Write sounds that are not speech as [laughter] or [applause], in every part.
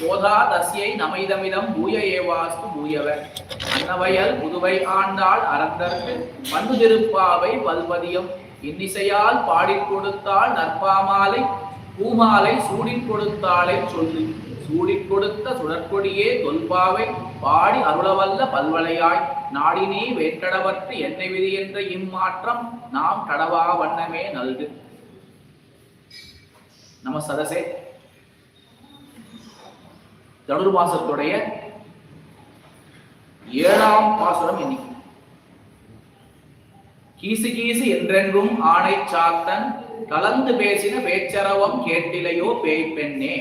போதா தசியை நமைதமிதம் பூய ஏவாஸ்து பூயவ அன்னவயல் புதுவை ஆண்டாள் அறந்தற்கு பண்டு திருப்பாவை பல்பதியம் இன்னிசையால் பாடிக் கொடுத்தாள் நற்பாமாலை பூமாலை சூடிக் கொடுத்தாளை சொல்லு. சூடிக் கொடுத்த சுடற்கொடியே தொல்பாவை பாடி அருளவல்ல பல்வளையாய். நாடினே வேட்டடவற்று என்னை விதி என்ற இம்மாற்றம் நாம் கடவா வண்ணமே நல்கு. நம சதசே தனுர்வாசத்துடைய ஏழாம் பாசுரம் இன்னைக்கு. கீசு கீசு என்றென்றும் ஆணை சாத்தன் கலந்து பேசின பேச்சரவம் கேட்டிலையோ பேய் பெண்ணே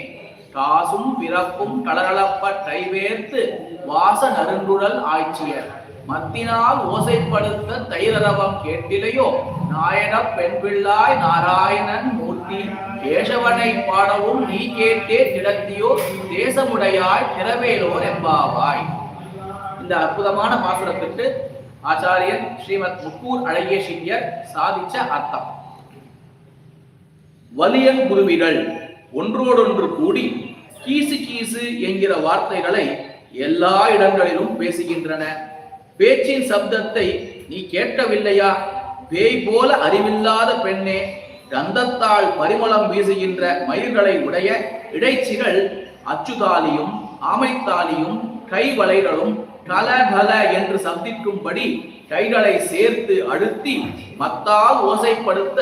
காசும் பிறப்பும் கலகலப்ப கைவேர்த்து வாச நறுங்குழல் ஆய்ச்சியர். மத்தினால் ஓசைப்படுத்த தைரரவம் கேட்டிலையோ நாயன பெண் பிள்ளாய் நாராயணன் மூர்த்தி கேசவனை பாடவும் நீ கேட்டே திடத்தியோ தேசமுடையாய் திறவேலோர் எம்பாவாய் இந்த அற்புதமான பாசுரத்திற்கு ஆச்சாரியன் ஸ்ரீமத் முக்கூர் அழகிய சிங்கியர் சாதிச்ச அர்த்தம். வலியன் குருவிகள் ஒன்றோடொன்று கூடி கீசு கீசு என்கிற வார்த்தைகளை எல்லா இடங்களிலும் பேசுகின்றன. பேச்சின் சப்தத்தை நீ கேட்கவில்லையா பேய் போல அறிவில்லாத பெண்ணே கந்தத்தால் பரிமளம் வீசுகின்ற மயிர்களை உடைய இடைச்சிகள் அச்சுதாலியும் ஆமைத்தாலியும் கைவளைகளும் கல கல என்று சப்திக்கும்படி கைகளை சேர்த்து அழுத்தி மத்தால் ஓசைப்படுத்த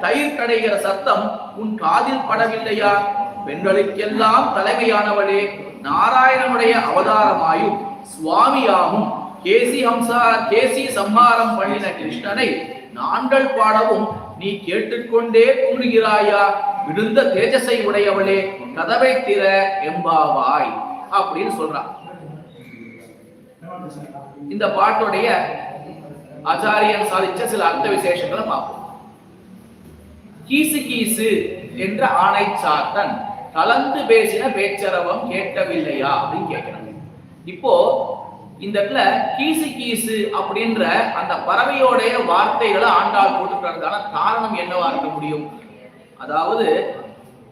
தயிர் கடைகிற சத்தம் உன் காதில் படவில்லையா? பெண்களுக்கெல்லாம் தலைமையானவளே நாராயணனுடைய அவதாரமாயும் சுவாமியாகும் கேசி ஹம்சா கேசி சம்ஹாரம் பண்ணின கிருஷ்ணனை நாங்கள் பாடவும் நீ கேட்டுக்கொண்டே கூறுகிறாயா? விழுந்த தேஜசை உடையவளே கதவை திற எம்பாவாய் அப்படின்னு சொல்றான் இந்த பாட்டுடைய ஆச்சாரியன் சாதிச்ச சில அர்த்த விசேஷங்களை பார்ப்போம். கீசு கீசு என்ற ஆணை சாத்தன் கலந்து பேசின பேச்சரவம் கேட்கவில்லையா அப்படின்னு கேட்கிறாங்க இப்போ இந்த இடத்துல கீசு கீசு அப்படின்ற அந்த பறவையோடைய வார்த்தைகளை ஆண்டாள் போட்டுக்கிறதுக்கான காரணம் என்னவா இருக்க முடியும்? அதாவது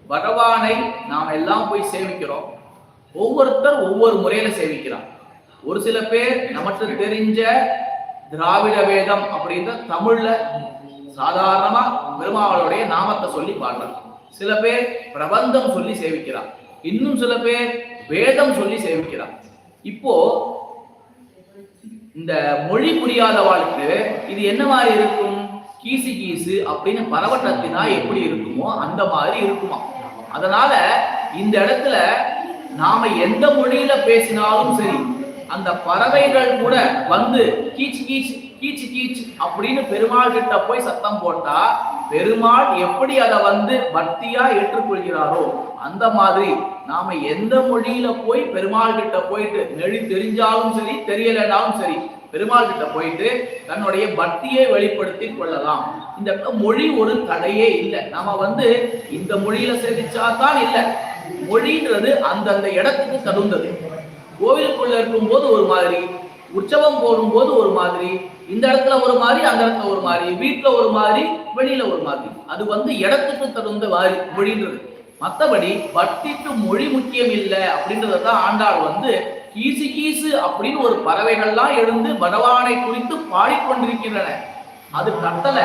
பகவானை நாம் எல்லாம் போய் சேவிக்கிறோம் ஒவ்வொருத்தர் ஒவ்வொரு முறையில சேவிக்கிறான் ஒரு சில பேர் நமக்கு தெரிஞ்ச திராவிட வேதம் அப்படின்ற தமிழ்ல சாதாரணமா பெருமாவளுடைய நாமத்தை சொல்லி பாடுறான் சில பேர் பிரபந்தம் சொல்லி சேவிக்கிறான் இன்னும் சில பேர் வேதம் சொல்லி சேவிக்கிறான் இப்போ இந்த மொழி புரியாதவாளுக்கு இது என்ன மாதிரி இருக்கும்? கீசு கீசு அப்படின்னு பரவட்டத்தினா எப்படி இருக்குமோ அந்த மாதிரி இருக்குமா? அதனால இந்த இடத்துல நாம எந்த மொழியில பேசினாலும் சரி அந்த பறவைகள் கூட வந்து கீச் கீச் கீச் கீச் அப்படின்னு பெருமாள் கிட்ட போய் சத்தம் போட்டா பெருமாள் எப்படி அதை வந்து பக்தியா ஏற்றுக்கொள்கிறாரோ அந்த மாதிரி நாம எந்த மொழியில போய் பெருமாள் கிட்ட போயிட்டு நெழி தெரிஞ்சாலும் சரி தெரியலனாலும் சரி பெருமாள் கிட்ட போயிட்டு தன்னுடைய பக்தியை வெளிப்படுத்தி கொள்ளலாம். இந்த மொழி ஒரு தடையே இல்லை. நாம வந்து இந்த மொழியில சேவிச்சா தான் இல்லை. மொழின்றது அந்தந்த இடத்துக்கு தகுந்தது. கோவிலுக்குள்ள இருக்கும்போது ஒரு மாதிரி உற்சவம் போடும்போது ஒரு மாதிரி இந்த இடத்துல ஒரு மாதிரி அந்த இடத்துல ஒரு மாதிரி வீட்டுல ஒரு மாதிரி வெளியில ஒரு மாதிரி. அது வந்து இடத்துக்கு தகுந்த மாதிரி மொழின்றது மற்றபடி வட்டிக்கு மொழி முக்கியம் இல்லை அப்படின்றத தான் ஆண்டாள் வந்து கீசு கீசு அப்படின்னு ஒரு பறவைகள்லாம் எழுந்து பகவானை குறித்து பாடிக்கொண்டிருக்கின்றன. அது கட்டல.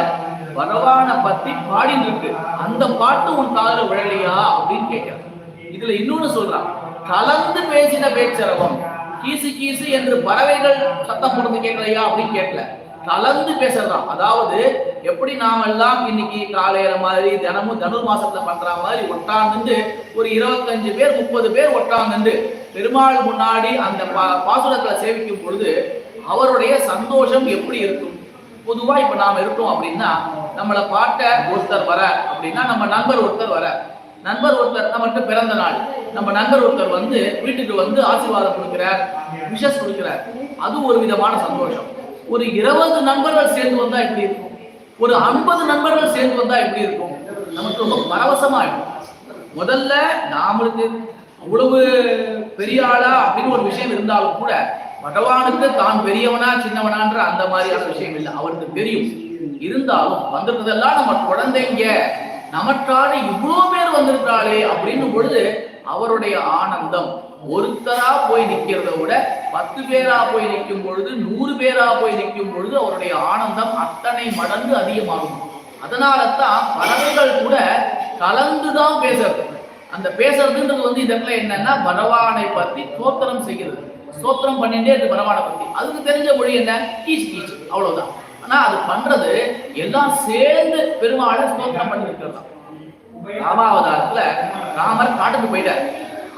பகவான பத்தி பாடின்னு இருக்கு அந்த பாட்டு உன் காதல விழலையா அப்படின்னு கேட்கிறான். இதுல இன்னொன்னு சொல்றான். கலந்து பேசின பேச்சரவம். கீசு கீசு என்று பறவைகள் சத்தம் போடுறது கேட்கலையா அப்படின்னு கேட்கல. கலந்து பேசுறதாம். அதாவது எப்படி நாம எல்லாம் இன்னைக்கு காலையில மாதிரி தினமும் தனுர் மாசத்துல பண்ற மாதிரி ஒட்டாந்து ஒரு இருபத்தஞ்சு பேர் முப்பது பேர் ஒட்டாந்து பெருமாள் முன்னாடி அந்த பா- பாசுரத்துல சேவிக்கும் பொழுது அவருடைய சந்தோஷம் எப்படி இருக்கும்? பொதுவா இப்ப நாம இருக்கோம் அப்படின்னா நம்மளை பாட்ட ஒருத்தர் வர அப்படின்னா நம்ம நண்பர் ஒருத்தர் வர நண்பர் ஒருத்தர் நம்மளுக்கு பிறந்த நாள். நம்ம நண்பர் ஒருத்தர் வந்து வீட்டுக்கு வந்து ஆசீர்வாதம் கொடுக்கிறார் விஷஸ் கொடுக்கிறார். அது ஒரு விதமான சந்தோஷம். ஒரு இருபது நண்பர்கள் சேர்ந்து வந்தா எப்படி இருக்கும்? ஒரு ஐம்பது நண்பர்கள் சேர்ந்து வந்தா எப்படி இருக்கும்? நமக்கு ரொம்ப பரவசமா இருக்கும். முதல்ல நாமளுக்கு அவ்வளவு பெரிய ஆளா அப்படின்னு ஒரு விஷயம் இருந்தாலும் கூட பகவானுக்கு தான் பெரியவனா சின்னவனான்ற அந்த மாதிரியான விஷயம் இல்லை. அவருக்கு தெரியும். இருந்தாலும் வந்திருந்ததெல்லாம் நம்ம குழந்தைங்க நமக்காக இவ்வளோ பேர் வந்திருக்கிறாளே அப்படின்னும் பொழுது அவருடைய ஆனந்தம். ஒருத்தரா போய் நிற்கிறத விட பத்து பேரா போய் நிற்கும் பொழுது நூறு பேரா போய் நிற்கும் பொழுது அவருடைய ஆனந்தம் அத்தனை மடங்கு அதிகமாகும். அதனால தான் பறவைகள் கூட கலந்துதான் பேசுறது. அந்த பேசுறதுன்றது வந்து இந்த இடத்துல என்னன்னா பகவானை பத்தி தோத்திரம் செய்கிறது. ஸ்தோத்திரம் பண்ணிட்டே இருக்கு பகவானை பத்தி. அதுக்கு தெரிஞ்ச மொழி என்ன? கீச் கீச். அவ்வளவுதான். ஆனா அது பண்றது எல்லாம் சேர்ந்து பெருமாளை ஸ்தோத்திரம் பண்ணி இருக்கிறதா ராமாவதாரத்துல ராமர் காட்டுக்கு போயிட்டார்.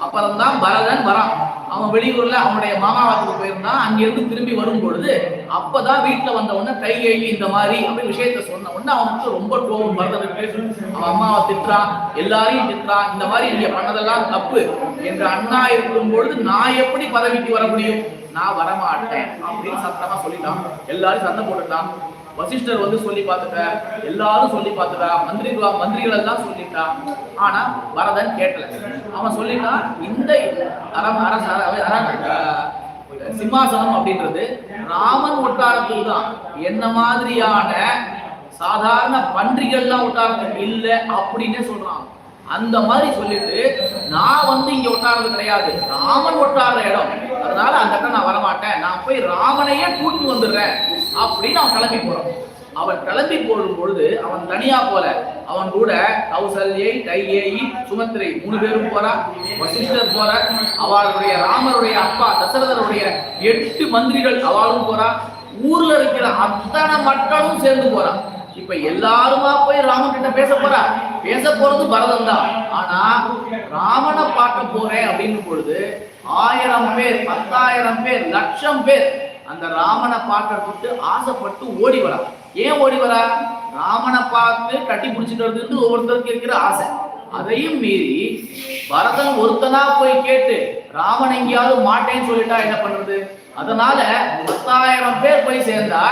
அப்புறம் தான் பரதன் வரான். அவன் வெளியூர்ல அவனுடைய மாமாவாத்துக்கு போயிருந்தான் அங்கிருந்து திரும்பி வரும் பொழுது அப்பதான் வீட்டுல வந்த உடனே கை எழுதி இந்த மாதிரி அப்படி விஷயத்த சொன்ன உடனே அவனுக்கு ரொம்ப கோபம் பரதனுக்கு அவன் அம்மாவை திட்டுறான் எல்லாரையும் திட்டுறான் இந்த மாதிரி நீங்க பண்ணதெல்லாம் தப்பு என்ற அண்ணா இருக்கும் பொழுது நான் எப்படி பதவிக்கு வர முடியும்? நான் வரமாட்டேன் அப்படின்னு சத்தமா சொல்லிட்டான். எல்லாரும் சண்டை போட்டுட்டான். வசிஷ்டர் வந்து சொல்லி பார்த்துட்டா எல்லாரும் சொல்லி பார்த்துட்டா மந்திரி மந்திரிகள் எல்லாம் சொல்லிட்டான் ஆனா வரதன் கேட்கல. அவன் சொல்லிட்டான் இந்த அரம் அரச சிம்மாசனம் அப்படின்றது ராமன் ஒட்டாரத்தில் தான் என்ன மாதிரியான சாதாரண பன்றிகள்லாம் ஒட்டாரத்துக்கு இல்லை அப்படின்னே சொல்றான். அந்த மாதிரி சொல்லிட்டு நான் வந்து இங்க ஒட்டாரது கிடையாது. ராமன் ஒட்டாத இடம். அதனால அந்த இடத்துல நான் வரமாட்டேன். நான் போய் ராமனையே கூட்டு வந்துடுறேன் அப்படின்னு அவன் கிளம்பி போறான். அவன் கிளம்பி போடும் பொழுது அவன் தனியா போல. அவன் கூட கௌசல்யை கையேயி சுமத்திரை மூணு பேரும் போறா. வசிஷ்டர் போற. அவளுடைய ராமருடைய அப்பா தசரதருடைய எட்டு மந்திரிகள் அவளும் போறா. ஊர்ல இருக்கிற அத்தனை மக்களும் சேர்ந்து போறான் இப்ப எல்லாருமா போய் ராமன் கிட்ட பேச போறா? பேச போறது பரதம் தான் ஆனா ராமனை பார்க்க போறேன் அப்படின்னு பொழுது ஆயிரம் பேர் பத்தாயிரம் பேர் லட்சம் பேர் அந்த ராமனை பார்க்கறதுக்கு ஆசைப்பட்டு ஓடி வரா. ஏன் ஓடி வரா? ராமனை பார்த்து கட்டி பிடிச்சிட்டு ஒவ்வொருத்தருக்கு இருக்கிற ஆசை. அதையும் மீறி பரதன் ஒருத்தனா போய் கேட்டு ராமன் எங்கேயாவது மாட்டேன்னு சொல்லிட்டா என்ன பண்றது? அதனால பத்தாயிரம் பேர் போய் சேர்ந்தா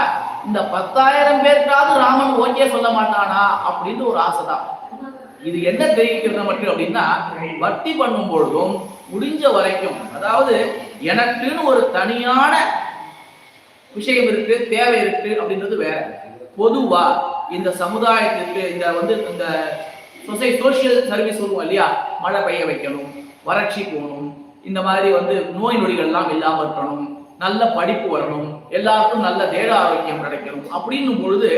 இந்த பத்தாயிரம் பேருக்காவது ராமன் ஓகே சொல்ல மாட்டானா அப்படின்னு ஒரு ஆசைதான். இது என்ன தெரிவிக்கிறது மட்டும் அப்படின்னா பக்தி பண்ணும் பொழுதும் முடிஞ்ச வரைக்கும் அதாவது எனக்குன்னு ஒரு தனியான விஷயம் இருக்கு தேவை இருக்கு அப்படின்றது வேற. பொதுவா இந்த சமுதாயத்திற்கு இந்த வந்து இந்த சொசை சோசியல் சர்வீஸ் வருவோம் இல்லையா? மழை பெய்ய வைக்கணும் வறட்சி போகணும் இந்த மாதிரி வந்து நோய் நொடிகள்லாம் இல்லாமல் இருக்கணும் நல்ல படிப்பு வரணும் எல்லாருக்கும் நல்ல தேக ஆரோக்கியம் கிடைக்கணும் அப்படின்னும் பொழுது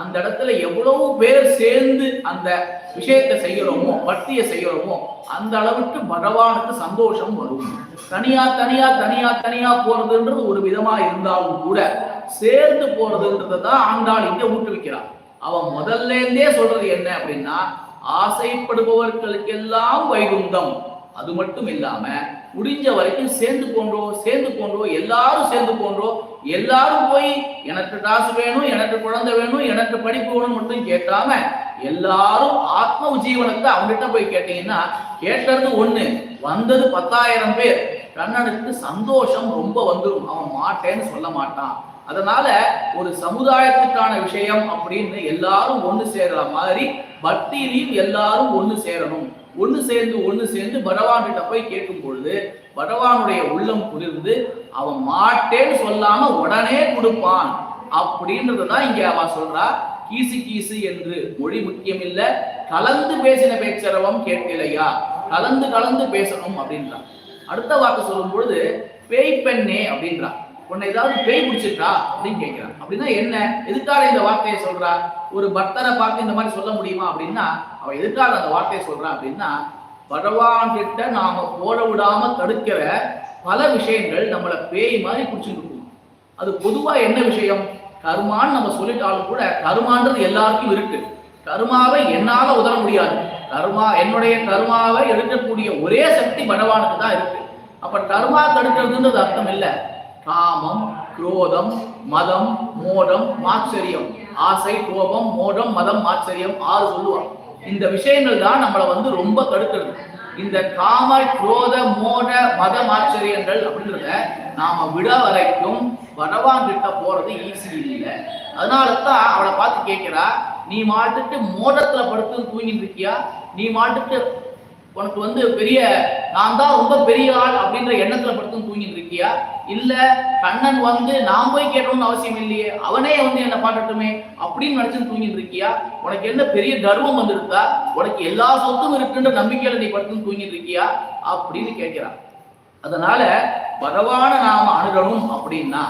அந்த இடத்துல எவ்வளவு பேர் சேர்ந்து அந்த விஷயத்தை செய்யறோமோ பக்தியை செய்யறோமோ அந்த அளவுக்கு பகவானுக்கு சந்தோஷம் வரும். தனியா தனியா தனியா தனியா போறதுன்றது ஒரு விதமா இருந்தாலும் கூட சேர்ந்து போறதுன்றதை தான் ஆண்டாள் இங்க ஊக்குவிக்கிறான் அவன் முதல்ல இருந்தே சொல்றது என்ன அப்படின்னா ஆசைப்படுபவர்களுக்கெல்லாம் வைகுந்தம். அது மட்டும் இல்லாம முடிஞ்ச வரைக்கும் சேர்ந்து போன்றோ சேர்ந்து போன்றோ எல்லாரும் சேர்ந்து போன்றோ எல்லாரும் போய் எனக்கு காசு வேணும் எனக்கு குழந்தை வேணும் எனக்கு படிப்பு வேணும் மட்டும் கேட்காம எல்லாரும் ஆத்ம உஜீவனத்தை அவங்ககிட்ட போய் கேட்டீங்கன்னா கேட்டது ஒண்ணு வந்தது பத்தாயிரம் பேர். கண்ணனுக்கு சந்தோஷம் ரொம்ப வந்துடும் அவன் மாட்டேன்னு சொல்ல மாட்டான். அதனால ஒரு சமுதாயத்துக்கான விஷயம் அப்படின்னு எல்லாரும் ஒண்ணு சேர்ற மாதிரி பக்தியிலையும் எல்லாரும் ஒண்ணு சேரணும். ஒன்று சேர்ந்து ஒன்று சேர்ந்து பகவான்கிட்ட போய் கேட்கும் பொழுது பகவானுடைய உள்ளம் புரிந்து அவன் மாட்டேன்னு சொல்லாம உடனே கொடுப்பான். அப்படின்றதுதான் இங்க அவன் சொல்றா. கீசு கீசு என்று மொழி முக்கியம் இல்ல கலந்து பேசின பேச்சரவம் கேட்கலையா? கலந்து கலந்து பேசணும் அப்படின்றான் அடுத்த வார்த்தை சொல்லும் பொழுது பேய் பெண்ணே அப்படின்றான் உன்னை ஏதாவது பேய் பிடிச்சிருக்கா அப்படின்னு கேட்கிறான். அப்படின்னா என்ன? எதுக்காக இந்த வார்த்தையை சொல்றா? ஒரு பக்தரை பார்த்து இந்த மாதிரி சொல்ல முடியுமா அப்படின்னா அவன் எதுக்காக அந்த வார்த்தையை சொல்றான் அப்படின்னா பகவான் கிட்ட நாம போட விடாம தடுக்கிற பல விஷயங்கள் நம்மளை பேய் மாதிரி பிடிச்சிட்டு அது பொதுவா என்ன விஷயம்? கருமான்னு நம்ம சொல்லிட்டாலும் கூட கருமான்றது எல்லாருக்கும் இருக்கு. கருமாவை என்னால உதர முடியாது. கருமா என்னுடைய கருமாவை எடுக்கக்கூடிய ஒரே சக்தி பகவானுக்கு தான் இருக்கு. அப்ப கருமா தடுக்கிறதுன்றது அர்த்தம் இல்லை. காமம் குரோதம் மதம் மோடம் மாச்சரியம். ஆசை கோபம் மோடம் மதம் மாச்சரியம் ஆறு சொல்லுவாங்க. இந்த விஷயங்கள் தான் நம்மளை வந்து ரொம்ப தடுக்கிறது. இந்த காம குரோத மோட மத ஆச்சரியங்கள் அப்படின்றத நாம விட வரைக்கும் பகவான் கிட்ட போறது ஈஸி இல்லை. அதனால தான் அவளை பார்த்து கேட்கிறா நீ மாட்டுக்கு மோடத்துல படுத்து தூங்கிட்டு இருக்கியா? நீ மாட்டுக்கு உனக்கு வந்து பெரிய நான் தான் ரொம்ப பெரிய ஆள் அப்படின்ற எண்ணத்துல படுத்து தூங்கிட்டு இருக்கியா? இல்ல கண்ணன் வந்து நான் போய் கேட்டோம்னு அவசியம் இல்லையே அவனே வந்து என்ன பாடட்டுமே அப்படின்னு நினைச்சு தூங்கிட்டு இருக்கியா? உனக்கு என்ன பெரிய கர்வம் வந்திருக்கா? உனக்கு எல்லா சொத்தும் இருக்குன்ற நம்பிக்கையில நீ படுத்து தூங்கிட்டு இருக்கியா? அப்படின்னு கேட்கிறான். அதனால பகவான நாம அணுகணும் அப்படின்னா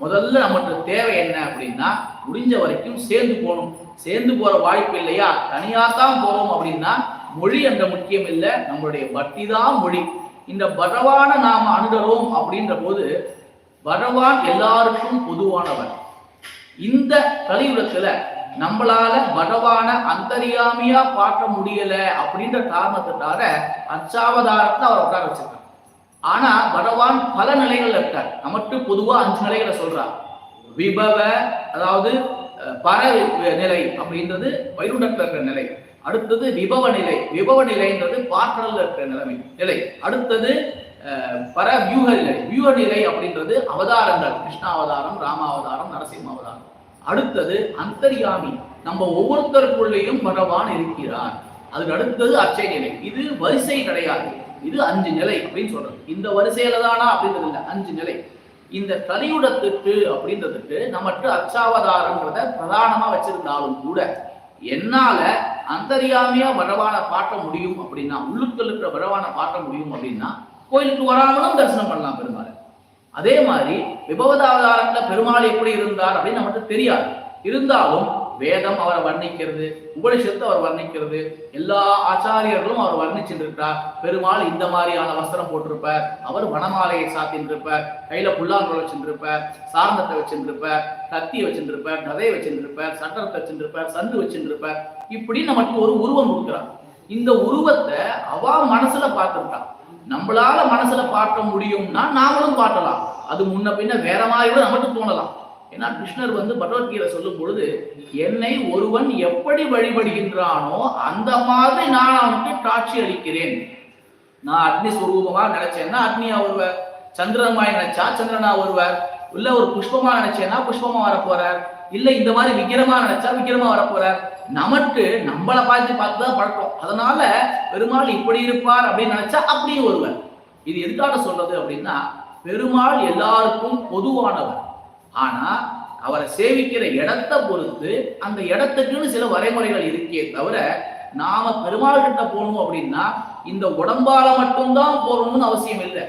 முதல்ல நம்மளுக்கு தேவை என்ன அப்படின்னா முடிஞ்ச வரைக்கும் சேர்ந்து போகணும். சேர்ந்து போற வாய்ப்பு இல்லையா? தனியா தான் போறோம் அப்படின்னா மொழி என்ற முக்கியம் இல்லை நம்மளுடைய பக்தி தான் மொழி. இந்த பகவான நாம அணுகிறோம் அப்படின்ற போது பகவான் எல்லாருக்கும் பொதுவானவர். இந்த கலியுகத்துல நம்மளால பகவான அந்தரியாமியா பார்க்க முடியல அப்படின்ற காரணத்துக்காக அச்சாவதாரத்தை அவர் உட்கார வச்சிருக்கார். ஆனா பகவான் பல நிலைகள்ல இருக்கார். நமக்கு பொதுவா அஞ்சு நிலைகளை சொல்றார். விபவ அதாவது பர நிலை அப்படின்றது வைகுண்டத்துல இருக்கிற நிலை. அடுத்தது விபவ நிலை. விபவ நிலைன்றது பாற்றல்ல இருக்கிற நிலைமை. நிலை. அடுத்தது பர வியூக நிலை. வியூக நிலை அப்படின்றது அவதாரங்கள். கிருஷ்ணாவதாரம் ராமாவதாரம் நரசிம்ம அவதாரம். அடுத்தது அந்தரியாமி. நம்ம ஒவ்வொருத்தருக்குள்ளேயும் பகவான் இருக்கிறார். அதுக்கு அடுத்தது அச்சை நிலை. இது வரிசை கிடையாது. இது அஞ்சு நிலை அப்படின்னு சொல்றது. இந்த வரிசையில தானா அப்படின்றது இல்லை. அஞ்சு நிலை. இந்த கலியுடத்துக்கு அப்படின்றதுக்கு நமக்கு அச்சாவதாரங்கிறத பிரதானமா வச்சிருந்தாலும் கூட என்னால அந்தரியாமையா பகவானை பாட்ட முடியும் அப்படின்னா உள்ளுக்குள் இருக்கிற பகவானை பாட்ட முடியும் அப்படின்னா கோயிலுக்கு வராமலும் தரிசனம் பண்ணலாம் பெருமாள். அதே மாதிரி விபவதாவதாரத்துல பெருமாள் எப்படி இருந்தார் அப்படின்னு நமக்கு தெரியாது. இருந்தாலும் வேதம் அவரை வர்ணிக்கிறது உபனிஷத்து அவர் வர்ணிக்கிறது எல்லா ஆச்சாரியர்களும் அவர் வர்ணிச்சுருக்கிறார். பெருமாள் இந்த மாதிரியான வஸ்திரம் போட்டிருப்பார். அவர் வனமாலையை சாத்தின்றிருப்பார். கையில புல்லாங்குழல் வச்சுருப்பார் சார்ந்தத்தை வச்சுருப்பார் கத்தியை வச்சுருப்பார் கதையை வச்சுருப்பார் சட்டத்தை வச்சுருப்பார் சந்து வச்சுருப்பார் இப்படி நமக்கு ஒரு உருவம் கொடுக்குறான் இந்த உருவத்தை அவ மனசுல பார்த்துருக்கான் நம்மளால மனசுல பார்க்க முடியும்னா நாமளும் பார்க்கலாம். அது முன்ன பின்ன வேற மாதிரி கூட நமக்கு தோணலாம். ஏன்னா கிருஷ்ணர் வந்து பகவத்கீதை சொல்லும் பொழுது என்னை ஒருவன் எப்படி வழிபடுகின்றானோ அந்த மாதிரி நான் அவனுக்கு காட்சி அளிக்கிறேன். நான் அக்னி சுரூபமா நினைச்சேன்னா அக்னியா வருவார். சந்திரமாய் நினைச்சா சந்திரனா வருவார். இல்ல ஒரு புஷ்பமா நினைச்சேன்னா புஷ்பமா வரப்போறார். இல்ல இந்த மாதிரி விக்கிரமா நினைச்சா விக்கிரமா வரப்போறார் நமக்கு நம்மளை பார்த்து பார்த்து தான் பழக்கம். அதனால பெருமாள் இப்படி இருப்பார் அப்படின்னு நினைச்சா அப்படியும் ஒருவர். இது எதுக்காக சொல்றது அப்படின்னா பெருமாள் எல்லாருக்கும் பொதுவானவர். ஆனா அவரை சேவிக்கிற இடத்தை பொறுத்து அந்த இடத்துக்குன்னு சில வரைமுறைகள் இருக்கே தவிர நாம பெருமாள் கிட்ட போகணும் அப்படின்னா இந்த உடம்பால மட்டும்தான் போகணும்னு அவசியம் இல்லை.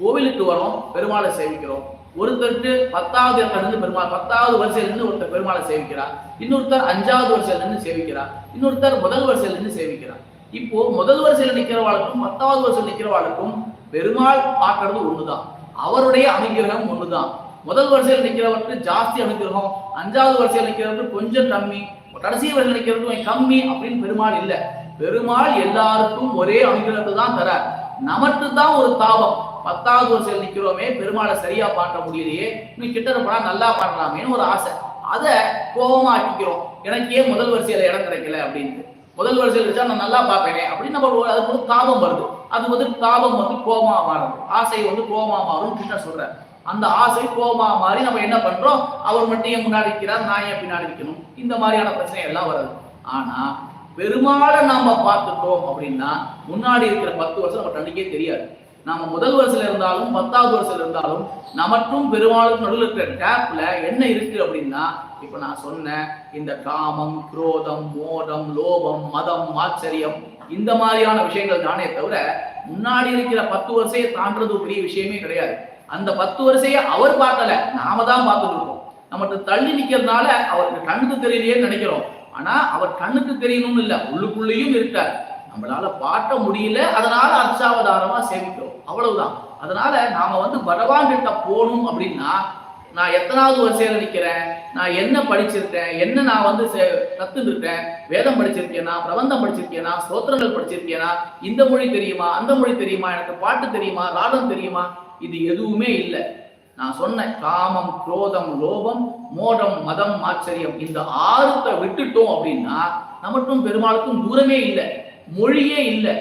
கோவிலுக்கு வரோம் பெருமாளை சேவிக்கிறோம். ஒருத்தருக்கு பத்தாவது இடத்துல இருந்து பெருமாள் பத்தாவது வரிசையிலிருந்து ஒருத்தர் பெருமாளை சேவிக்கிறார். இன்னொருத்தர் அஞ்சாவது வரிசையிலிருந்து சேவிக்கிறார். இன்னொருத்தர் முதல் வரிசையில இருந்து சேவிக்கிறார். இப்போ முதல் வரிசையில் நிற்கிறவாளுக்கும் பத்தாவது வரிசையில் நிற்கிறவாளுக்கும் பெருமாள் பார்க்கறது ஒண்ணுதான். அவருடைய அனுகிரகம் ஒண்ணுதான். முதல் வரிசையில் நிற்கிறவருக்கு ஜாஸ்தி அனுகிரகம் அஞ்சாவது வரிசையில் நிற்கிறவருக்கு கொஞ்சம் கம்மி கடைசி வரிசையில் நிற்கிறவருக்கு கம்மி அப்படின்னு பெருமாள் இல்லை. பெருமாள் எல்லாருக்கும் ஒரே அனுகிரகத்தை தான் தரார். நமக்கு தான் ஒரு தாபம். பத்தாவது வருஷம் நிற்கிறோமே பெருமாளை சரியா பார்க்க முடியலையே இன்னும் கிட்ட போனா நல்லா பண்ணலாமேன்னு ஒரு ஆசை. அதை கோபமா ஆக்கிக்கிறோம் எனக்கு ஏன் முதல் வரிசையில இடம் கிடைக்கல அப்படின்ட்டு. முதல் வரிசையில் வச்சா நான் நல்லா பார்ப்பேனே அப்படின்னு நம்ம ஒரு- அதுக்கு ஒரு தாபம் வருது. அது வந்து தாபம் வந்து கோபமா மாறுது ஆசை வந்து கோபமா மாறும் கிருஷ்ணர் சொல்ற அந்த ஆசை கோபமா மாறி நம்ம என்ன பண்றோம்? அவர் மட்டும் ஏன் முன்னாடி இருக்கிறார் நான் ஏன் பின்னாடி இருக்கணும். இந்த மாதிரியான பிரச்சனை எல்லாம் வருது. ஆனா பெருமாளை நாம பார்த்துட்டோம் அப்படின்னா முன்னாடி இருக்கிற பத்து வருஷம் நம்ம கண்ணுக்கே தெரியாது. நாம முதல் வருஷத்துல இருந்தாலும் பத்தாவது வருஷத்துல இருந்தாலும் நமக்கும் பெருமாளுக்கும் நடுவில் இருக்கிற கேப்ல என்ன இருக்கு அப்படின்னா இப்ப நான் சொன்னேன் இந்த காமம் குரோதம் மோடம் லோபம் மதம் ஆச்சரியம் இந்த மாதிரியான விஷயங்கள் தானே தவிர முன்னாடி இருக்கிற பத்து வருஷையை தாண்டது பெரிய விஷயமே கிடையாது. அந்த பத்து வருஷையை அவர் பார்க்கல நாம தான் பார்த்துட்டு இருக்கோம். நம்மகிட்ட தள்ளி நிக்கிறதுனால அவருக்கு கண்ணுக்கு தெரியலையேன்னு நினைக்கிறோம். ஆனா அவர் கண்ணுக்கு தெரியணும்னு இல்லை உள்ளுக்குள்ளேயும் இருக்கார். நம்மளால பார்க்க முடியல அதனால அர்ச்சாவதாரமா சேமிக்கிறோம். அவ்வளவுதான். அதனால நாம வந்து பகவான் கிட்ட போகணும் அப்படின்னா நான் எத்தனாவது வரிசையில நிற்கிறேன் நான் என்ன படிச்சிருக்கேன் என்ன நான் வந்து கத்துருக்கேன் வேதம் படிச்சிருக்கேனா பிரபந்தம் படிச்சிருக்கேனா ஸ்தோத்திரங்கள் படிச்சிருக்கேனா இந்த மொழி தெரியுமா அந்த மொழி தெரியுமா எனக்கு பாட்டு தெரியுமா ராகம் தெரியுமா இது எதுவுமே இல்லை. நான் சொன்ன காமம் குரோதம் லோபம் மோடம் மதம் ஆச்சரியம் இந்த ஆறுத்தை விட்டுட்டோம் அப்படின்னா நமக்கும் பெருமாளுக்கும் தூரமே இல்லை மொழியே இல்லை.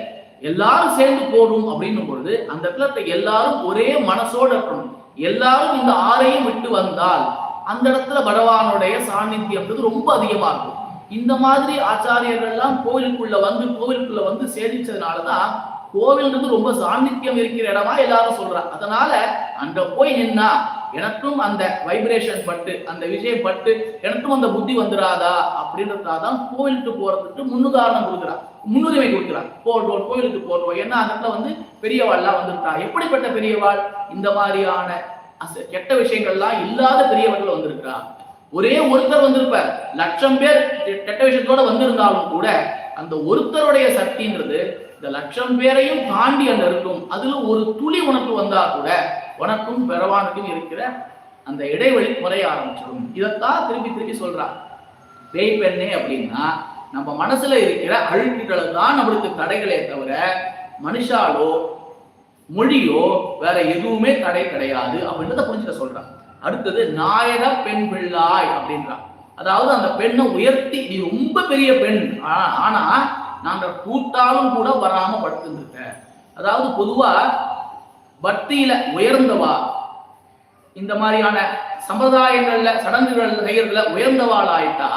எல்லாரும் சேர்ந்து போடும் அப்படின்னும் பொழுது அந்த இடத்துல எல்லாரும் ஒரே மனசோடு இருக்கணும். எல்லாரும் இந்த ஆறையும் விட்டு வந்தால் அந்த இடத்துல பகவானுடைய சாநித்தியம்ன்றது ரொம்ப அதிகமா இருக்கும். இந்த மாதிரி ஆச்சாரியர்கள்லாம் கோவிலுக்குள்ள வந்து கோவிலுக்குள்ள வந்து சேதிச்சதுனாலதான் கோவில்ன்றது ரொம்ப சாநித்தியம் இருக்கிற இடமா எல்லாரும் சொல்றாங்க. அதனால அங்க போய் நின்னா எனக்கும் அந்த வைப்ரேஷன் பட்டு அந்த விஷயம் பட்டு எனக்கும் அந்த புத்தி வந்துடாதா அப்படின்றதுக்காக தான் கோவிலுக்கு போறதுக்கு முன்னுதாரணம் கொடுக்குறான் முன்னுரிமை கொடுக்குறான் போடுவோம் கோவிலுக்கு போடுவோம் ஏன்னா அந்த வந்து பெரியவாள்லாம் வந்திருக்கா? எப்படிப்பட்ட பெரியவாள்? இந்த மாதிரியான கெட்ட விஷயங்கள்லாம் இல்லாத பெரியவர்கள் வந்திருக்கா ஒரே ஒருத்தர் வந்திருப்பார். லட்சம் பேர் கெட்ட விஷயத்தோட வந்திருந்தாலும் கூட அந்த ஒருத்தருடைய சக்தின்றது இந்த லட்சம் பேரையும் தாண்டி அங்க இருக்கும். அதுல ஒரு துளி உனக்கு வந்தா கூட உனக்கும் பெறவானுக்கும் இருக்கிற அந்த இடைவெளி குறைய ஆரம்பிச்சிடும். இதைத்தான் திருப்பி திருப்பி சொல்றான் பேய் பெண்ணே அப்படின்னா நம்ம மனசுல இருக்கிற அழுக்குகளை தான் நம்மளுக்கு தடைகளே தவிர மனுஷாலோ மொழியோ வேற எதுவுமே தடை கிடையாது அப்படின்றத புரிஞ்சுக்க சொல்றான் அடுத்தது நாயக பெண் பிள்ளாய் அப்படின்றான் அதாவது அந்த பெண்ணை உயர்த்தி நீ ரொம்ப பெரிய பெண். ஆனா நாங்க கூட்டாலும் கூட வராம படுத்துருக்க அதாவது பொதுவா பக்தியில உயர்ந்தவா? இந்த மாதிரியான சம்பிரதாயங்கள்ல சடங்குகள் செய்யறதுல உயர்ந்தவாள் ஆயிட்டா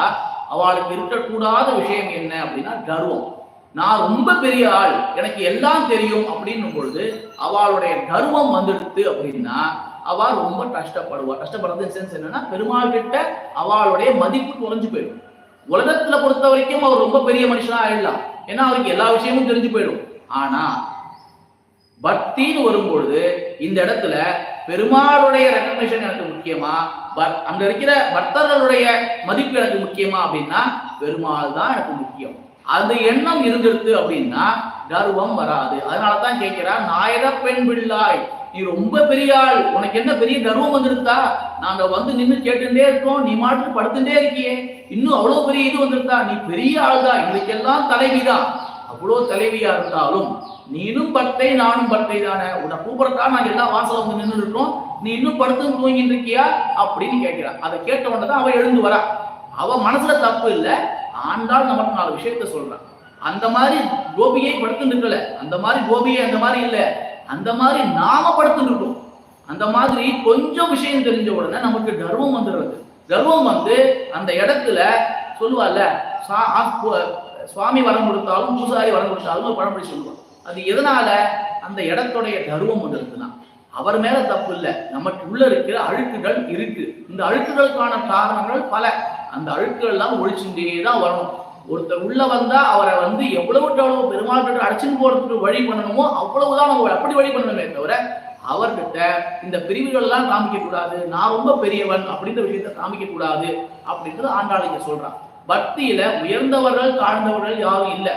அவளுக்கு இருக்கக்கூடாத விஷயம் என்ன அப்படின்னா கர்வம். நான் ரொம்ப பெரிய ஆள் எனக்கு எல்லாம் தெரியும் அப்படின்னும் பொழுது அவளுடைய கர்வம் வந்துடுது அப்படின்னா அவள் ரொம்ப கஷ்டப்படுவா. கஷ்டப்படுறது சென்ஸ் என்னன்னா பெருமாள் கிட்ட அவளுடைய மதிப்பு குறைஞ்சு போயிடும். உலகத்துல பொறுத்த வரைக்கும் அவர் ரொம்ப பெரிய மனுஷனா ஆயிடலாம். ஏன்னா அவருக்கு எல்லா விஷயமும் தெரிஞ்சு போயிடும். ஆனா பக்தின்னு வரும்பொழுது இந்த இடத்துல பெருமாளுடைய ரெக்கக்னேஷன் எனக்கு முக்கியமா அங்க இருக்கிற பக்தர்களுடைய மதிப்பு எனக்கு முக்கியமா அப்படின்னா பெருமாள் தான் எனக்கு முக்கியம். அந்த எண்ணம் இருந்திருக்கு அப்படின்னா கர்வம் வராது. அதனால தான் நாயக பெண் பிள்ளாய் நீ ரொம்ப பெரிய ஆள். உனக்கு என்ன பெரிய கர்வம் வந்திருக்கா? நாங்க வந்து நின்று கேட்டுட்டே இருக்கோம். நீ மாட்டு படுத்துட்டே இருக்கியே. இன்னும் அவ்வளவு பெரிய இது வந்திருக்கா? நீ பெரிய ஆள் தான் இதுக்கெல்லாம் தலைவிதான். அவ்வளோ தலைவியா இருந்தாலும் நீனும் பட்டை நானும் பட்டை தானே. உன்னை கூப்பிடத்தான் நாங்க எல்லாம் வாசல வந்து நின்று இருக்கோம் நீ இன்னும் படுத்து தூங்கிட்டு இருக்கியா அப்படின்னு கேட்கிறான். அதை கேட்ட உடனே தான் அவன் எழுந்து வரா அவ மனசுல தப்பு இல்லை. ஆண்டால் நமக்கு நாலு விஷயத்த சொல்றான். அந்த மாதிரி கோபியை படுத்து நிற்கல. அந்த மாதிரி கோபியை அந்த மாதிரி இல்ல. அந்த மாதிரி நாம படுத்து நிற்கும். அந்த மாதிரி கொஞ்சம் விஷயம் தெரிஞ்ச உடனே நமக்கு கர்வம் வந்துடுறது. கர்வம் வந்து அந்த இடத்துல சொல்லுவாள்ல சுவாமி வரம் கொடுத்தாலும் பூசாரி வரம் கொடுத்தாலும் ஒரு பழமொழி சொல்லுவான். அது எதனால? அந்த இடத்துடைய கர்வம் வந்துருக்குன்னா அவர் மேல தப்பு இல்லை. நமக்கு உள்ள இருக்கிற அழுக்குகள் இருக்கு. இந்த அழுக்குகளுக்கான காரணங்கள் பல. அந்த அழுக்குகள் எல்லாம் ஒழிச்சுட்டே தான் வரணும். ஒருத்தர் உள்ள வந்தா அவரை வந்து எவ்வளவுக்கு எவ்வளவு பெருமாள் கிட்ட அடிச்சுன்னு போறதுக்கு வழி பண்ணணுமோ அவ்வளவுதான் நம்ம அப்படி வழி பண்ணணுமே தவிர அவர்கிட்ட இந்த பிரிவுகள் எல்லாம் காமிக்க கூடாது நான் ரொம்ப பெரியவன் அப்படின்ற விஷயத்த காமிக்க கூடாது அப்படின்றது ஆண்டாளிங்க சொல்றான் பக்தியில உயர்ந்தவர்கள் தாழ்ந்தவர்கள் யாரும் இல்லை.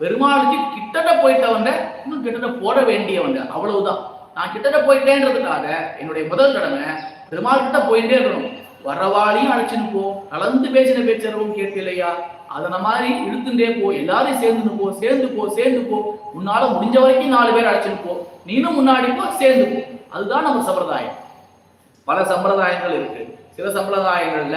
பெருமாளுக்கு கிட்டத்த போயிட்டவங்க இன்னும் கிட்டத்த போட வேண்டியவங்க அவ்வளவுதான். நான் கிட்டத்த போயிட்டேன்றதுக்காக என்னுடைய முதல் கடமை பெருமாள் கிட்ட போயிட்டே இருக்கணும். வரவாளையும் அழைச்சின்னு போ கலந்து பேசின பேச்சரவும் கேட்கலையா? அதன மாதிரி இழுத்துட்டே போ எல்லாரையும் சேர்ந்து போ சேர்ந்து போ சேர்ந்து போ. உன்னால முடிஞ்ச வரைக்கும் நாலு பேர் அழைச்சின்னு போ. நீனும் முன்னாடி போ சேர்ந்து போ. அதுதான் நம்ம சம்பிரதாயம். பல சம்பிரதாயங்கள் இருக்கு. சில சம்பிரதாயங்கள்ல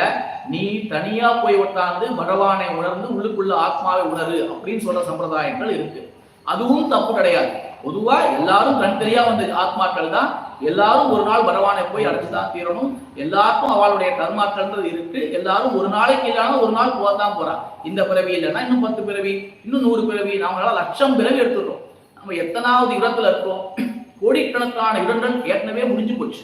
நீ தனியா போய் உட்கார்ந்து பகவானை உணர்ந்து உள்ளுக்குள்ள ஆத்மாவை உணரு அப்படின்னு சொல்ற சம்பிரதாயங்கள் இருக்கு. அதுவும் தப்பு கிடையாது. பொதுவா எல்லாரும் தனித்தனியா வந்த ஆத்மாக்கள் தான். எல்லாரும் ஒரு நாள் பகவானை போய் அடைச்சுதான் தீரணும். எல்லாருக்கும் அவளுடைய கர்மாக்கள்ன்றது இருக்கு. எல்லாரும் ஒரு நாளைக்கு இல்லாம ஒரு நாள் போதான் போறா. இந்த பிறவி இல்லைன்னா இன்னும் பத்து பிறவி இன்னும் நூறு பிறவி. நம்மளால லட்சம் பிறவி எடுத்துடுறோம். நம்ம எத்தனாவது இடத்துல இருக்கோம் கோடிக்கணக்கான இடங்கள் ஏற்கனவே முடிஞ்சு போச்சு.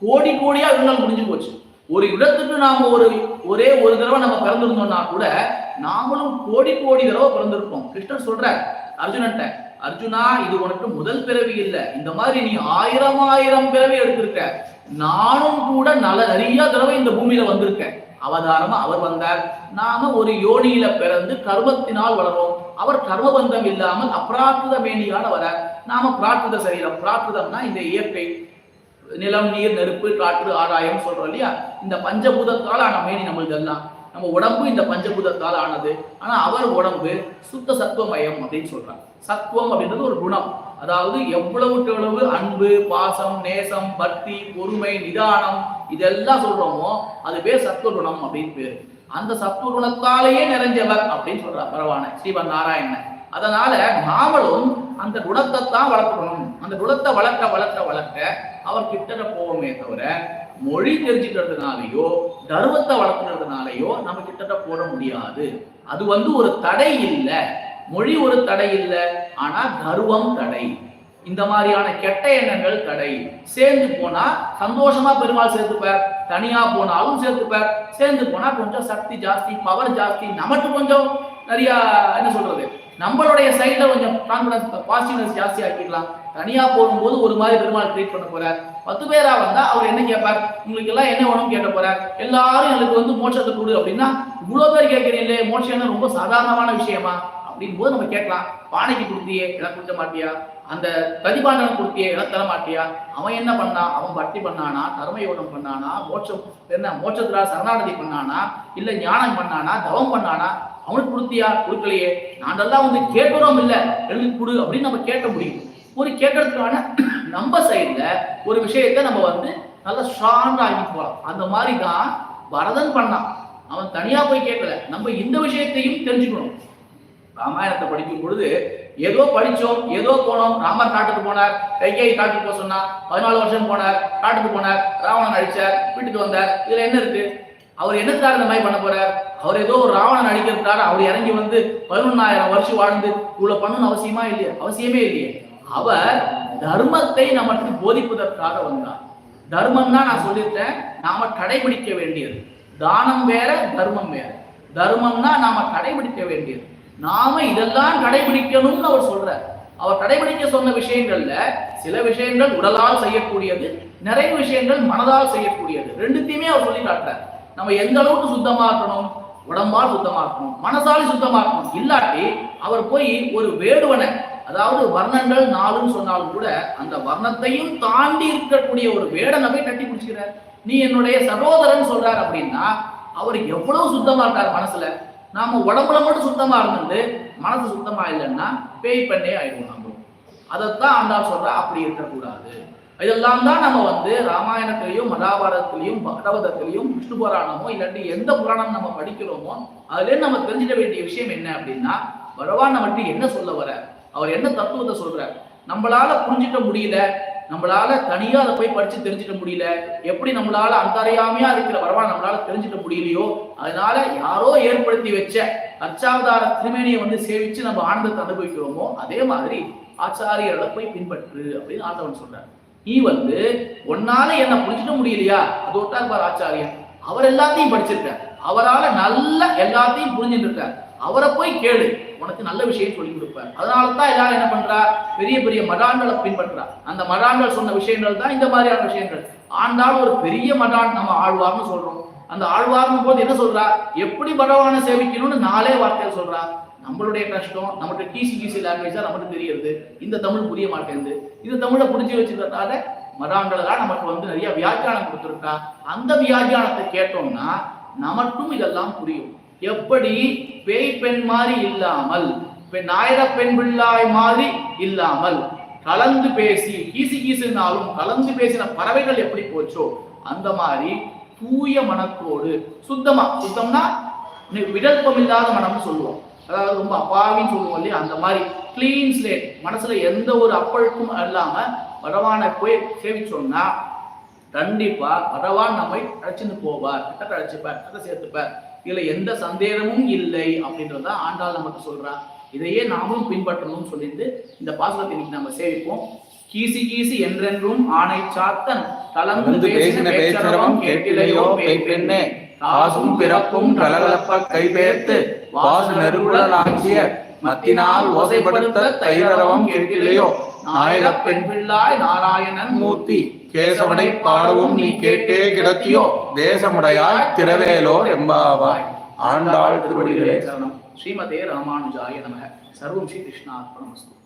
கோடி கோடியா இடங்கள் முடிஞ்சு போச்சு. ஒரு இடத்துக்கு நாம ஒரு ஒரே ஒரு தடவை நம்ம பிறந்திருந்தோம்னா கூட நாமளும் கோடி கோடி தடவை பிறந்திருப்போம். கிருஷ்ணன் சொல்ற அர்ஜுனன்ட்ட அர்ஜுனா இது உனக்கு முதல் பிறவி இல்லை. இந்த மாதிரி நீ ஆயிரம் ஆயிரம் பிறவி எடுத்திருக்க. நானும் கூட நல்ல நிறைய தடவை இந்த பூமியில வந்திருக்கேன் அவதாரமா அவர் வந்தார். நாம ஒரு யோனியில பிறந்து கர்மத்தினால் வளரும் அவர் கர்மபந்தம் இல்லாமல் அப்ராக்கிருத மேனியான வர நாம பிரார்த்தித சரீரம் பிரார்த்திதம்னா இந்த இயற்கை. நிலம் நீர் நெருப்பு காற்று ஆகாயம் சொல்றோம் இல்லையா? இந்த பஞ்சபூதத்தால் ஆன மேனி நம்மளுக்கு எல்லாம். நம்ம உடம்பு இந்த பஞ்சபூதத்தால் ஆனது. ஆனா அவர் உடம்பு சுத்த சத்துவமயம் அப்படின்னு சொல்றாங்க. சத்துவம் அப்படின்றது ஒரு குணம். அதாவது எவ்வளவுக்கு எவ்வளவு அன்பு பாசம் நேசம் பக்தி பொறுமை நிதானம் இதெல்லாம் சொல்றோமோ அது பேர் சத்துவ குணம் அப்படின்னு பேரு. அந்த சத்துவ குணத்தாலேயே நிறைஞ்சவர் அப்படின்னு சொல்றார் பரவான ஸ்ரீவன் நாராயணன். அதனால நாமளும் அந்த குணத்தை தான் வளர்க்கணும் அந்த குணத்தை வளர்க்க வளர்க்க வளர்க்க அவர் கிட்ட போவோமே தவிர மொழி தெரிஞ்சுக்கிறதுனாலயோ தர்மத்தை வளர்க்கறதுனாலயோ நம்ம கிட்ட போட முடியாது. அது வந்து ஒரு தடை இல்லை. மொழி ஒரு தடை இல்லை. ஆனா கர்வம் தடை. இந்த மாதிரியான கெட்ட எண்ணங்கள் தடை. சேர்ந்து போனா சந்தோஷமா பெருமாள் சேர்த்துப்பார். தனியா போனாலும் சேர்த்துப்பார். சேர்ந்து போனா கொஞ்சம் சக்தி ஜாஸ்தி பவர் ஜாஸ்தி. நமக்கு கொஞ்சம் நிறைய என்ன சொல்றது? நம்மளுடைய சைட்ல கொஞ்சம் கான்பிடன்ஸ் பாசிட்டிவ்னஸ் ஜாஸ்தி ஆக்கிடலாம். தனியா போகும்போது ஒரு மாதிரி பெருமாள் ட்ரீட் பண்ண போறார். பத்து பேரா வந்தா அவர் என்ன கேட்பார்? உங்களுக்கு எல்லாம் என்ன வேணும் கேட்ட போறார். எல்லாரும் எனக்கு வந்து மோட்சத்தை கொடு அப்படின்னா இவ்வளவு பேர் கேட்கிறீங்களே மோட்சம் என்ன ரொம்ப சாதாரணமான விஷயமா? அப்படின் போது நம்ம கேட்கலாம். பானைக்கு கொடுத்தியே எனக்கு கொடுக்க மாட்டியா? அந்த பிரதிபாண்டனம் கொடுத்தியே எனக்கு தர மாட்டியா? அவன் என்ன பண்ணான் அவன் பக்தி பண்ணானா? தர்மயோகம் பண்ணானா? மோட்சம் என்ன மோட்சத்துல சரணாகதி பண்ணானா? இல்ல ஞானம் பண்ணானா? தவம் பண்ணானா? அவனுக்கு கொடுத்தியா? கொடுக்கலையே. நாங்கெல்லாம் வந்து கேட்கிறோம் இல்லை எழுதி கொடு அப்படின்னு நம்ம கேட்க முடியும். ஒரு கேட்கறதுக்கான [clears throat] நம்ம சைடுல ஒரு விஷயத்தை நம்ம வந்து நல்லா ஸ்ட்ராங் ஆகி போகலாம் அந்த மாதிரி தான் பரதன் பண்ணான். அவன் தனியா போய் கேட்கல. நம்ம இந்த விஷயத்தையும் தெரிஞ்சுக்கணும். ராமாயணத்தை படிக்கும் பொழுது ஏதோ படிச்சோம் ஏதோ போனோம். ராமர் காட்டுக்கு போனார் கைகேயி காட்டுக்கு போக சொன்னா பதினாலு வருஷம் போனார் காட்டுக்கு போனார் ராவணன் அழிச்சார் வீட்டுக்கு வந்தார். இதுல என்ன இருக்கு? அவர் என்னத்துக்காக இந்த மாதிரி பண்ண போறார்? அவர் ஏதோ ஒரு ராவணன் அடிக்கிறதுக்காக அவர் இறங்கி வந்து பதினொன்னாயிரம் வருஷம் வாழ்ந்து இவ்வளவு பண்ணணும் அவசியமா இல்லையா? அவசியமே இல்லையே. அவர் தர்மத்தை நமக்கு போதிப்பதற்காக வந்தார். தர்மம் தான் நான் சொல்லியிருக்கேன். நாம கடைபிடிக்க வேண்டியது. தானம் வேற தர்மம் வேற. தர்மம்னா நாம கடைபிடிக்க வேண்டியது. நாம இதெல்லாம் கடைபிடிக்கணும்னு அவர் சொல்றார். அவர் கடைபிடிக்க சொன்ன விஷயங்கள்ல சில விஷயங்கள் உடலால் செய்யக்கூடியது நிறைய விஷயங்கள் மனதால் செய்யக்கூடியது. ரெண்டுத்தையுமே அவர் சொல்லி காட்டுறார். நம்ம எந்த அளவுக்கு சுத்தமா இருக்கணும் உடம்பால் சுத்தமா இருக்கணும் மனசால் சுத்தமா இருக்கணும் இல்லாட்டி அவர் போய் ஒரு வேடுவனை அதாவது வர்ணங்கள் நாலுன்னு சொன்னாலும் கூட அந்த வர்ணத்தையும் தாண்டி இருக்கக்கூடிய ஒரு வேடனை போய் கட்டி பிடிச்சிக்கிறார். நீ என்னுடைய சகோதரன் சொல்றார் அப்படின்னா அவர் எவ்வளவு சுத்தமா இருக்கார் மனசுல? நாம உடம்புல மட்டும் சுத்தமா இருந்துட்டு மனசு சுத்தமா இல்லைன்னா பேய் பண்ணே ஆயிடும் நம்ம. அதைத்தான் ஆண்டாள் சொல்ற. அப்படி இருக்கக்கூடாது. இதெல்லாம் தான் நம்ம வந்து ராமாயணத்திலையும் மகாபாரதத்திலையும் பகவதத்திலையும் விஷ்ணு புராணமோ இல்லாட்டி எந்த புராணம் நம்ம படிக்கிறோமோ அதுல நம்ம தெரிஞ்சிட வேண்டிய விஷயம் என்ன அப்படின்னா பகவான் நம்மகிட்ட என்ன சொல்ல வர அவர் என்ன தத்துவத்தை சொல்றார்? நம்மளால புரிஞ்சிக்க முடியல. நம்மளால தனியா அதை போய் படிச்சு தெரிஞ்சுக்க முடியல. எப்படி நம்மளால அந்தரையாமையா இருக்கிற பகவான் நம்மளால தெரிஞ்சுக்க முடியலையோ அதனால யாரோ ஏற்படுத்தி வச்ச அச்சாவதார திருமேனியை வந்து சேவிச்சு நம்ம ஆனந்தத்தை அனுபவிக்கிறோமோ அதே மாதிரி ஆச்சாரியர்களை போய் பின்பற்று அப்படின்னு ஆண்டவன் சொல்றாரு. நீ வந்து உன்னால என்ன புரிஞ்சுக்க முடியலையா? அது ஒட்டார் ஆச்சாரியன். அவர் எல்லாத்தையும் படிச்சிருக்கார். அவரால நல்ல எல்லாத்தையும் புரிஞ்சுட்டு இருக்கார் அவரை போய் கேளு. உனக்கு நல்ல விஷயம் சொல்லி கொடுப்பார். அதனால தான் எல்லாரும் என்ன பண்றா? பெரிய பெரிய மடான்களை பின்பற்றா. அந்த மடான்கள் சொன்ன விஷயங்கள் தான் இந்த மாதிரியான விஷயங்கள். ஆண்டாலும் ஒரு பெரிய மடான் நம்ம ஆழ்வார்னு சொல்றோம். அந்த ஆழ்வார்னு போது என்ன சொல்றா? எப்படி பகவானை சேவிக்கணும்னு நாலே வார்த்தையில் சொல்றா. நம்மளுடைய கஷ்டம் நம்மளுடைய டிசி கிசி லாங்குவேஜ் தான் நமக்கு தெரியுது இந்த தமிழ் புரிய மாட்டேங்குது. இந்த தமிழை புரிஞ்சு வச்சுக்கிறதால மதான்களெல்லாம் நமக்கு வந்து நிறைய வியாக்கியானம் கொடுத்துருக்கா. அந்த வியாக்கியானத்தை கேட்டோம்னா நமக்கும் இதெல்லாம் புரியும். எப்படி பேய் பெண் மாதிரி இல்லாமல் பெண் பெண் பிள்ளாய் மாதிரி இல்லாமல் கலந்து பேசி கீசி கீசுனாலும் கலந்து பேசின பறவைகள் எப்படி போச்சோ அந்த மாதிரி தூய மனத்தோடு சுத்தமா சுத்தம்னா விடல்பம் இல்லாத மனம்னு சொல்லுவோம். அதாவது ரொம்ப அப்பாவின்னு சொல்லுவோம் இல்லையா? அந்த மாதிரி கிளீன் ஸ்லேட் மனசுல எந்த ஒரு அப்பழுக்கும் இல்லாம பகவானை போய் சேவிச்சோம்னா கண்டிப்பா பகவான் நம்மை அழைச்சிட்டு போவார். கிட்ட அழைச்சிப்பார் கிட்ட சேர்த்துப்பார். இதுல எந்த சந்தேகமும் இல்லை அப்படின்றத ஆண்டாள் நமக்கு சொல்றா. இதையே நாமும் பின்பற்றணும்னு சொல்லிட்டு இந்த பாசனத்தை இன்னைக்கு நம்ம சேவிப்போம். கீசி கீசி என்றென்றும் ஆணை சாத்தன் கலந்து பேசின பேச்சரவம் கேட்டிலையோ பெண்ணே. காசும் பிறப்பும் கலகலப்ப கைபெயர்த்து வாசு நெருங்குடலாக்கிய மத்தினால் ஓசைப்படுத்த தைரவம் கேட்டிலையோ நாயக பெண் பிள்ளாய் நாராயணன் மூர்த்தி கேசவனை பாடவும் நீ கேட்டே கிடத்தியோ? தேசமுடையாய் திரவேலோ எம்பாவாய். ஆண்டாள் திருவடிகளே சரணம். ஸ்ரீமதே ராமானுஜாய நமக. சர்வம் ஸ்ரீ கிருஷ்ணார்ப்பணமஸ்து